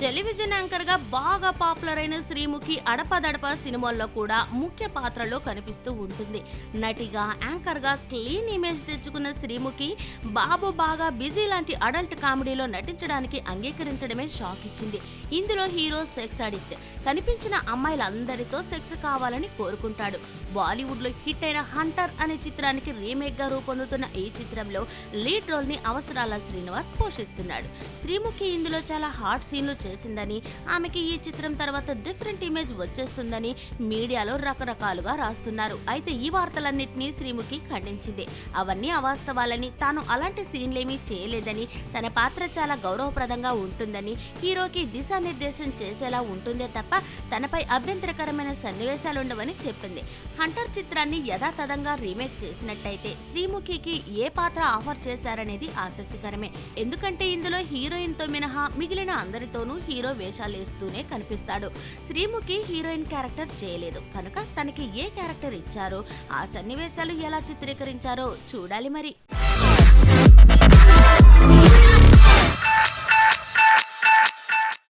Television యాంకర్గా బాగా popular అయిన శ్రీముఖి అడపదడప సినిమాల్లో కూడా ముఖ్య పాత్రలో కనిపిస్తూ ఉంటుంది. నటిగా యాంకర్గా క్లీన్ ఇమేజ్ తెచ్చుకున్న శ్రీముఖి బాబు బాగా బిజీ లాంటి అడల్ట్ కామెడీలో నటించడానికి అంగీకరించడమే షాక్ ఇచ్చింది. ఇందులో హీరో సెక్స్ అడిక్ట్. కనిపించిన అమ్మాయిలందరితో సెక్స్ కావాలని కోరుకుంటాడు. బాలీవుడ్లో హిట్ అయిన హంటర్ అనే చిత్రానికి రీమేక్గా రూపొందుతున్న ఈ చిత్రంలో లీడ్ రోల్ని అవసరాల శ్రీనివాస్ పోషిస్తున్నాడు. శ్రీముఖి ఇందులో చాలా హాట్ సీన్లు చేసిందని ఆమెకి ఈ చిత్రం తర్వాత డిఫరెంట్ ఇమేజ్ వచ్చేస్తుందని మీడియాలో రకరకాలుగా రాస్తున్నారు. అయితే ఈ వార్తలన్నింటినీ శ్రీముఖి ఖండించింది. అవన్నీ అవాస్తవాలని తాను అలాంటి సీన్లేమీ చేయలేదని తన పాత్ర చాలా గౌరవప్రదంగా ఉంటుందని హీరోకి దిశానిర్దేశం చేసేలా ఉంటుందే తప్ప తనపై అభ్యంతరకరమైన సన్నివేశాలుండవని చెప్పింది. హంటర్ చిత్రాన్ని యథాతథంగా రీమేక్ చేసినట్టయితే శ్రీముఖికి ఏ పాత్ర ఆఫర్ చేశారనేది ఆసక్తికరమే. ఎందుకంటే ఇందులో హీరోయిన్తో మినహా మిగిలిన అందరితోనూ హీరో వేషాలేస్తూనే కనిపిస్తాడు. శ్రీముఖి హీరోయిన్ క్యారెక్టర్ చేయలేదు. కనుక తనకి ఏ క్యారెక్టర్ ఇచ్చారో? ఆ సన్నివేశాలు ఎలా చిత్రీకరించారో చూడాలి మరి.